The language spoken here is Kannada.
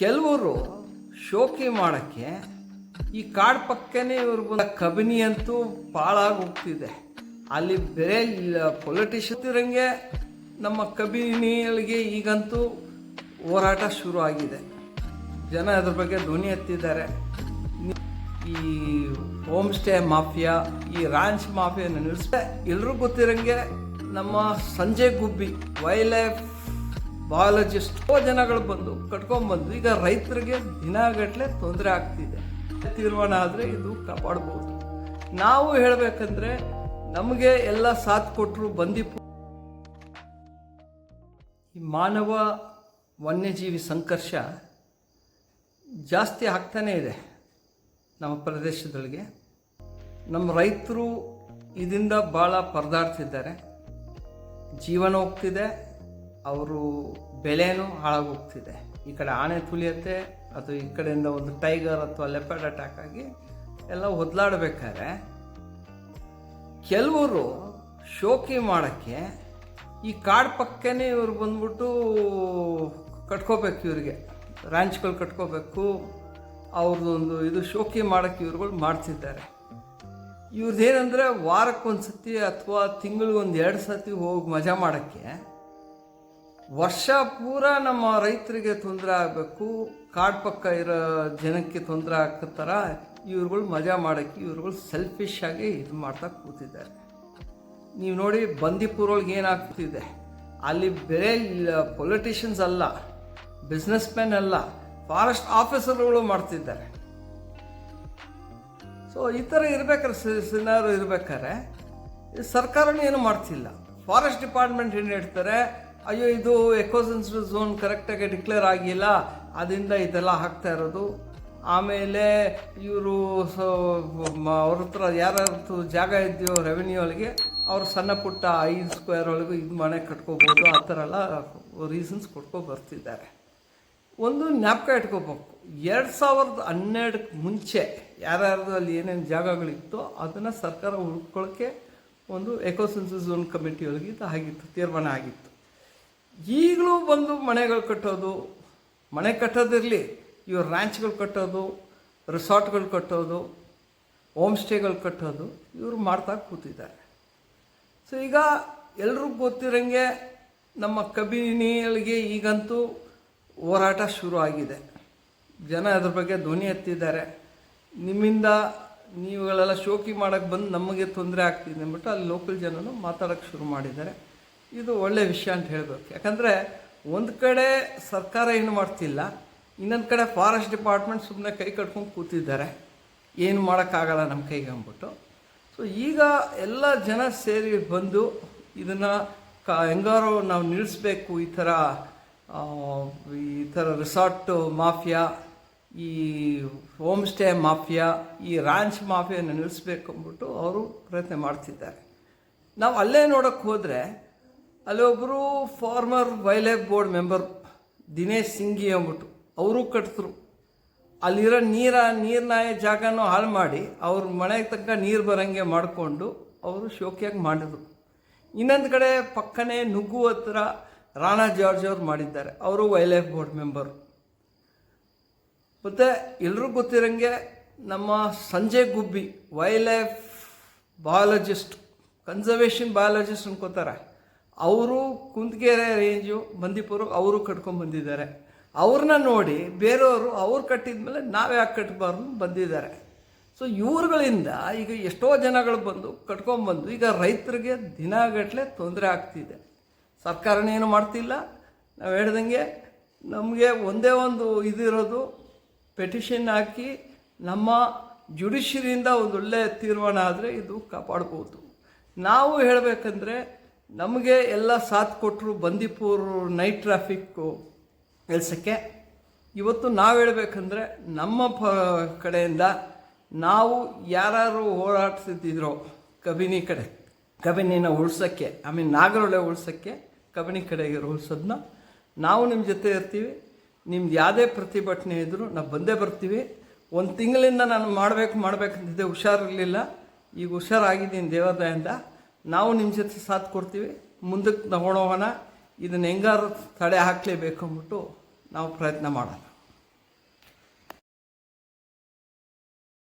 ಕೆಲವರು ಶೋಕಿ ಮಾಡೋಕ್ಕೆ ಈ ಕಾಡು ಪಕ್ಕನೇ ಇವ್ರು ಬಂದ ಕಬಿನಿ ಅಂತೂ ಪಾಳಾಗಿ ಹೋಗ್ತಿದೆ. ಅಲ್ಲಿ ಬೇರೆ ಪೊಲಿಟಿಷಿಯನ್ ಇರಂಗೆ ನಮ್ಮ ಕಬಿನಿಗಳಿಗೆ ಈಗಂತೂ ಹೋರಾಟ ಶುರು ಆಗಿದೆ ಜನ ಅದ್ರ ಬಗ್ಗೆ ಧ್ವನಿ ಎತ್ತಿದ್ದಾರೆ. ಈ ಹೋಮ್ ಸ್ಟೇ ಮಾಫಿಯಾ, ಈ ರಾಂಚ್ ಮಾಫಿಯಾನ ನಿಲ್ಲಿಸ್ದೆ ಎಲ್ರಿಗೂ ಗೊತ್ತಿರಂಗೆ ನಮ್ಮ ಸಂಜೆ ಗುಬ್ಬಿ ವೈಲ್ಡ್ ಲೈಫ್ ಬಯಾಲಜಿಸ್ಟ್ ಜನಗಳು ಬಂದು ಕಟ್ಕೊಂಡ್ಬಂದು ಈಗ ರೈತರಿಗೆ ದಿನಗಟ್ಟಲೆ ತೊಂದರೆ ಆಗ್ತಿದೆ. ತೀರ್ಮಾನ ಆದರೆ ಇದು ಕಾಪಾಡ್ಬೋದು. ನಾವು ಹೇಳಬೇಕಂದ್ರೆ ನಮಗೆ ಎಲ್ಲ ಸಾಥ್ ಕೊಟ್ಟರು ಬಂದಿಪ್ಪು ಈ ಮಾನವ ವನ್ಯಜೀವಿ ಸಂಘರ್ಷ ಜಾಸ್ತಿ ಆಗ್ತಾನೇ ಇದೆ ನಮ್ಮ ಪ್ರದೇಶದೊಳಗೆ. ನಮ್ಮ ರೈತರು ಇದರಿಂದ ಭಾಳ ಪರದಾಡ್ತಿದ್ದಾರೆ. ಜೀವನ ಹೋಗ್ತಿದೆ ಅವರು ಬೆಲೆನೂ ಹಾಳಾಗೋಗ್ತಿದೆ. ಈ ಕಡೆ ಆನೆ ತುಳಿಯತ್ತೆ, ಅದು ಈ ಕಡೆಯಿಂದ ಒಂದು ಟೈಗರ್ ಅಥವಾ ಲೆಪರ್ಡ್ ಅಟ್ಯಾಕ್ ಆಗಿ ಎಲ್ಲ ಒದ್ಲಾಡ್ಬೇಕಾದ್ರೆ ಕೆಲವರು ಶೋಕಿ ಮಾಡೋಕ್ಕೆ ಈ ಕಾಡು ಪಕ್ಕನೇ ಇವ್ರು ಬಂದ್ಬಿಟ್ಟು ಕಟ್ಕೋಬೇಕು ಇವರಿಗೆ. ರ್ಯಾಂಚ್ಗಳು ಕಟ್ಕೋಬೇಕು. ಅವ್ರದ್ದೊಂದು ಇದು ಶೋಕಿ ಮಾಡೋಕ್ಕೆ ಇವ್ರುಗಳು ಮಾಡ್ತಿದ್ದಾರೆ. ಇವ್ರದ್ದೇನೆಂದರೆ ವಾರಕ್ಕೊಂದು ಸತಿ ಅಥವಾ ತಿಂಗಳಿಗೊಂದು ಎರಡು ಸತಿ ಹೋಗಿ ಮಜಾ ಮಾಡೋಕ್ಕೆ ವರ್ಷ ಪೂರ ನಮ್ಮ ರೈತರಿಗೆ ತೊಂದರೆ ಆಗಬೇಕು, ಕಾಡು ಪಕ್ಕ ಇರೋ ಜನಕ್ಕೆ ತೊಂದರೆ ಆಗ್ತಾರ, ಇವ್ರುಗಳು ಮಜಾ ಮಾಡೋಕ್ಕೆ ಇವ್ರುಗಳು ಸೆಲ್ಫಿಶ್ ಆಗಿ ಇದು ಮಾಡ್ತಾ ಕೂತಿದ್ದಾರೆ. ನೀವು ನೋಡಿ ಬಂದಿಪುರೊಳಗೆ ಏನಾಗ್ತಿದೆ ಅಲ್ಲಿ ಬೇರೆ ಪೊಲಿಟಿಷಿಯನ್ಸ್ ಅಲ್ಲ ಬಿಸ್ನೆಸ್ ಮ್ಯಾನ್ ಅಲ್ಲ ಫಾರೆಸ್ಟ್ ಆಫೀಸರ್ಗಳು ಮಾಡ್ತಿದ್ದಾರೆ. ಸೊ ಈ ಥರ ಇರ್ಬೇಕಾರೆ ಸಿನಾರು ಇರ್ಬೇಕಾದ್ರೆ, ಸರ್ಕಾರನೂ ಏನು ಮಾಡ್ತಿಲ್ಲ. ಫಾರೆಸ್ಟ್ ಡಿಪಾರ್ಟ್ಮೆಂಟ್ ಏನು ಹೇಳ್ತಾರೆ? ಅಯ್ಯೋ, ಇದು ಎಕೋಸೆನ್ಸಿವ್ ಝೋನ್ ಕರೆಕ್ಟಾಗಿ ಡಿಕ್ಲೇರ್ ಆಗಿಲ್ಲ. ಅದರಿಂದ ಇದೆಲ್ಲ ಹಾಕ್ತಾ ಇರೋದು. ಆಮೇಲೆ ಇವರು ಸೊ ಅವ್ರ ಹತ್ರ ಯಾರ್ಯಾರದ್ದು ಜಾಗ ಇದೆಯೋ ರೆವೆನ್ಯೂ ಒಳಗೆ ಅವ್ರು ಸಣ್ಣ ಪುಟ್ಟ ಐದು ಸ್ಕ್ವೇರ್ ಒಳಗೆ ಇದು ಮನೆ ಕಟ್ಕೋಬೋದು, ಆ ಥರ ಎಲ್ಲ ರೀಸನ್ಸ್ ಕೊಟ್ಕೊ ಬರ್ತಿದ್ದಾರೆ. ಒಂದು ಜ್ಞಾಪಕ ಇಟ್ಕೋಬೇಕು. ಎರಡು ಸಾವಿರದ ಹನ್ನೆರಡಕ್ಕೆ ಮುಂಚೆ ಯಾರ್ಯಾರ್ದು ಅಲ್ಲಿ ಏನೇನು ಜಾಗಗಳಿತ್ತೋ ಅದನ್ನು ಸರ್ಕಾರ ಹುಡ್ಕೊಳ್ಳೋಕ್ಕೆ ಒಂದು ಎಕೋಸೆನ್ಸಿಸ್ ಝೋನ್ ಕಮಿಟಿ ಒಳಗೆ ಇದು ಆಗಿತ್ತು, ತೀರ್ಮಾನ ಆಗಿತ್ತು. ಈಗಲೂ ಬಂದು ಮನೆಗಳು ಕಟ್ಟೋದು, ಮನೆ ಕಟ್ಟೋದಿರಲಿ, ಇವರು ರ್ಯಾಂಚ್ಗಳು ಕಟ್ಟೋದು ರೆಸಾರ್ಟ್ಗಳು ಕಟ್ಟೋದು ಹೋಮ್ ಸ್ಟೇಗಳು ಕಟ್ಟೋದು, ಇವರು ಮಾಡ್ತಾ ಕೂತಿದ್ದಾರೆ. ಸೊ ಈಗ ಎಲ್ರಿಗೂ ಗೊತ್ತಿರಂಗೆ ನಮ್ಮ ಕಬಿನಿಗಳಿಗೆ ಈಗಂತೂ ಹೋರಾಟ ಶುರು ಆಗಿದೆ ಜನ ಅದ್ರ ಬಗ್ಗೆ ಧ್ವನಿ ಎತ್ತಿದ್ದಾರೆ. ನಿಮ್ಮಿಂದ ನೀವುಗಳೆಲ್ಲ ಶೋಕಿ ಮಾಡೋಕ್ಕೆ ಬಂದು ನಮಗೆ ತೊಂದರೆ ಆಗ್ತಿದೆ ಅಂದ್ಬಿಟ್ಟು ಅಲ್ಲಿ ಲೋಕಲ್ ಜನನು ಮಾತಾಡೋಕ್ಕೆ ಶುರು ಮಾಡಿದ್ದಾರೆ. ಇದು ಒಳ್ಳೆಯ ವಿಷಯ ಅಂತ ಹೇಳಬೇಕು. ಯಾಕಂದರೆ ಒಂದು ಕಡೆ ಸರ್ಕಾರ ಏನು ಮಾಡ್ತಿಲ್ಲ, ಇನ್ನೊಂದು ಕಡೆ ಫಾರೆಸ್ಟ್ ಡಿಪಾರ್ಟ್ಮೆಂಟ್ ಸುಮ್ಮನೆ ಕೈ ಕಟ್ಕೊಂಡು ಕೂತಿದ್ದಾರೆ. ಏನು ಮಾಡೋಕ್ಕಾಗಲ್ಲ ನಮ್ಮ ಕೈಗೆ ಅಂದ್ಬಿಟ್ಟು. ಸೊ ಈಗ ಎಲ್ಲ ಜನ ಸೇರಿ ಬಂದು ಇದನ್ನು ಕ ಹೆಂಗಾರು ನಾವು ನಿಲ್ಲಿಸ್ಬೇಕು ಈ ಥರ ಈ ಥರ ರಿಸಾರ್ಟು ಮಾಫಿಯಾ, ಈ ಹೋಮ್ ಸ್ಟೇ ಮಾಫಿಯಾ, ಈ ರಾಂಚ್ ಮಾಫಿಯನ್ನು ನಿಲ್ಲಿಸ್ಬೇಕು ಅಂದ್ಬಿಟ್ಟು ಅವರು ಪ್ರಯತ್ನ ಮಾಡ್ತಿದ್ದಾರೆ. ನಾವು ಅಲ್ಲೇ ನೋಡೋಕ್ಕೆ ಹೋದರೆ ಅಲ್ಲಿ ಒಬ್ಬರು former wildlife board member Dinesh Singhi ಅಂದ್ಬಿಟ್ಟು, ಅವರು ಕಟ್ಟಿದ್ರು ಅಲ್ಲಿರೋ ನೀರ ನೀರಿನ ಜಾಗನೂ ಹಾಳು ಮಾಡಿ ಅವ್ರ ಮನೆಗೆ ತನಕ ನೀರು ಬರೋಂಗೆ ಮಾಡಿಕೊಂಡು ಅವರು ಶೋಕಿಯಾಗಿ ಮಾಡಿದರು. ಇನ್ನೊಂದು ಕಡೆ ಪಕ್ಕನೇ ನುಗ್ಗು ಹತ್ರ ರಾಣಾ ಜಾರ್ಜ್ ಅವ್ರು ಮಾಡಿದ್ದಾರೆ, ಅವರು ವೈಲ್ಡ್ ಲೈಫ್ ಬೋರ್ಡ್ ಮೆಂಬರು ಮತ್ತು ಎಲ್ರಿಗೂ ಗೊತ್ತಿರೋಂಗೆ ನಮ್ಮ Sanjay Gubbi wildlife biologist conservation biologist ಅನ್ಕೋತಾರೆ. ಅವರು ಕುಂದಗೆರೆ ರೇಂಜು ಬಂದಿಪುರ ಅವರು ಕಟ್ಕೊಂಡು ಬಂದಿದ್ದಾರೆ. ಅವ್ರನ್ನ ನೋಡಿ ಬೇರೆಯವರು ಅವ್ರು ಕಟ್ಟಿದ್ಮೇಲೆ ನಾವು ಯಾಕೆ ಕಟ್ಟಬಾರ್ದು ಬಂದಿದ್ದಾರೆ. ಸೊ ಇವ್ರುಗಳಿಂದ ಈಗ ಎಷ್ಟೋ ಜನಗಳು ಬಂದು ಕಟ್ಕೊಂಬಂದು ಈಗ ರೈತರಿಗೆ ದಿನಗಟ್ಟಲೆ ತೊಂದರೆ ಆಗ್ತಿದೆ. ಸರ್ಕಾರನೇನು ಮಾಡ್ತಿಲ್ಲ. ನಾವು ಹೇಳ್ದಂಗೆ ನಮಗೆ ಒಂದೇ ಒಂದು ಇದಿರೋದು ಪೆಟಿಷನ್ ಹಾಕಿ ನಮ್ಮ ಜುಡಿಷರಿಯಿಂದ ಒಂದು ಒಳ್ಳೆಯ ತೀರ್ಮಾನ ಆದರೆ ಇದು ಕಾಪಾಡ್ಬೋದು. ನಾವು ಹೇಳಬೇಕಂದ್ರೆ ನಮಗೆ ಎಲ್ಲ ಸಾಥ್ ಕೊಟ್ಟರು ಬಂದಿಪುರ ನೈಟ್ ಟ್ರಾಫಿಕ್ಕು ಕೆಲಸಕ್ಕೆ. ಇವತ್ತು ನಾವು ಹೇಳಬೇಕಂದ್ರೆ ನಮ್ಮ ಪ ಕಡೆಯಿಂದ ನಾವು ಯಾರು ಹೋರಾಡ್ತಿದ್ದಿದ್ರೋ ಕಬಿನಿ ಕಡೆ, ಕಬಿನಿನ ಉಳ್ಸೋಕ್ಕೆ ಐ ಮೀನ್ ನಾಗರೊಳೆ ಉಳ್ಸೋಕ್ಕೆ ಕಬಿನಿ ಕಡೆಗೆ ಉಳ್ಸೋದನ್ನ ನಾವು ನಿಮ್ಮ ಜೊತೆ ಇರ್ತೀವಿ, ನಿಮ್ದು ಯಾವುದೇ ಪ್ರತಿಭಟನೆ ಇದ್ದರೂ ನಾವು ಬಂದೇ ಬರ್ತೀವಿ. ಒಂದು ತಿಂಗಳಿಂದ ನಾನು ಮಾಡಬೇಕು, ಮಾಡಬೇಕಂತಿದ್ದೆ ಹುಷಾರಿರಲಿಲ್ಲ ಈಗ ಹುಷಾರಾಗಿದ್ದೀನಿ ದೇವಾಲಯದಿಂದ. ನಾವು ನಿಮ್ಮ ಜೊತೆ ಸಾಥ್ ಕೊಡ್ತೀವಿ. ಮುಂದಕ್ಕೆ ತಗೊಂಡೋಗೋಣ ಇದನ್ನು ಹೆಂಗಾರು ತಡೆ ಹಾಕಲೇಬೇಕು ಅಂದ್ಬಿಟ್ಟು ನಾವು ಪ್ರಯತ್ನ ಮಾಡೋಣ.